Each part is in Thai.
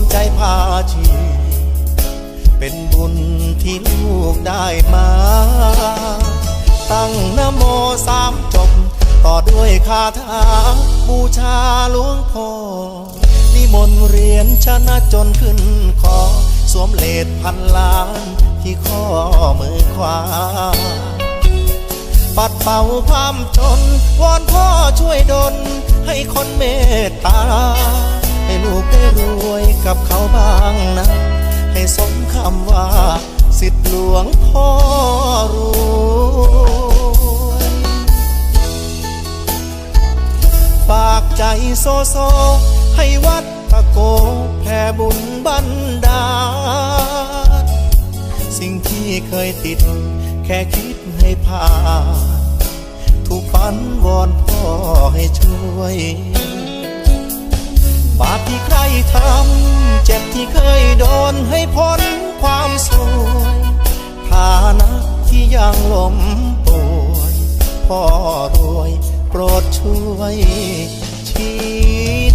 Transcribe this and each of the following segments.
มใจพาชี เป็นบุญที่ลูกได้มา ตั้งนโมสามจบ ต่อด้วยคาถา บูชาหลวงพ่อนิมนต์เรียนชนะจนขึ้นคอ สวมเลดพันล้านที่ข้อมือขวาปัดเป่าความจนวอนพ่อช่วยำว่า สิทธิหลวงพ่อรวยฝากใจโซโซ ให้วัดตะโกแผ่บุญบันดาลสิ่งที่เคยติด แค่คิดให้ผ่านถูกฝันวอนพ่อให้ช่วย บาปที่ใครทำ เจ็บที่เคยโดนให้พ้น ผมป่วยพ่อรวย โปรดช่วยชี้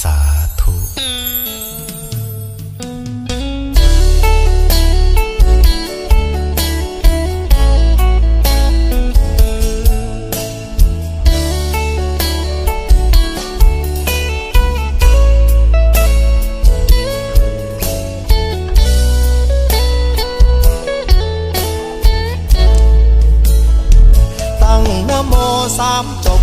สาธุตั้งนะโมสามจบ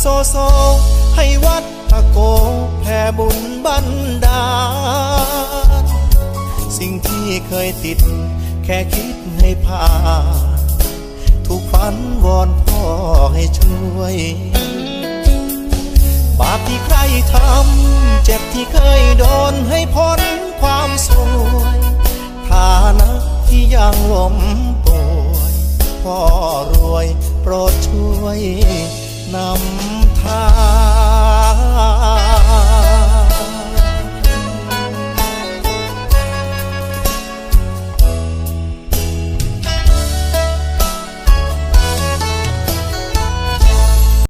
โซโซ ให้วัดตะโกแผ่บุญบันดาล สิ่งที่เคยติด แค่คิดให้ผ่านถูกฝันวอนพ่อให้ช่วย บาปที่ใครทำ เจ็บที่เคยโดนให้พ้นความสวยฐานะที่ยังล้มป่วยพ่อรวยโปรดช่วย นำทาง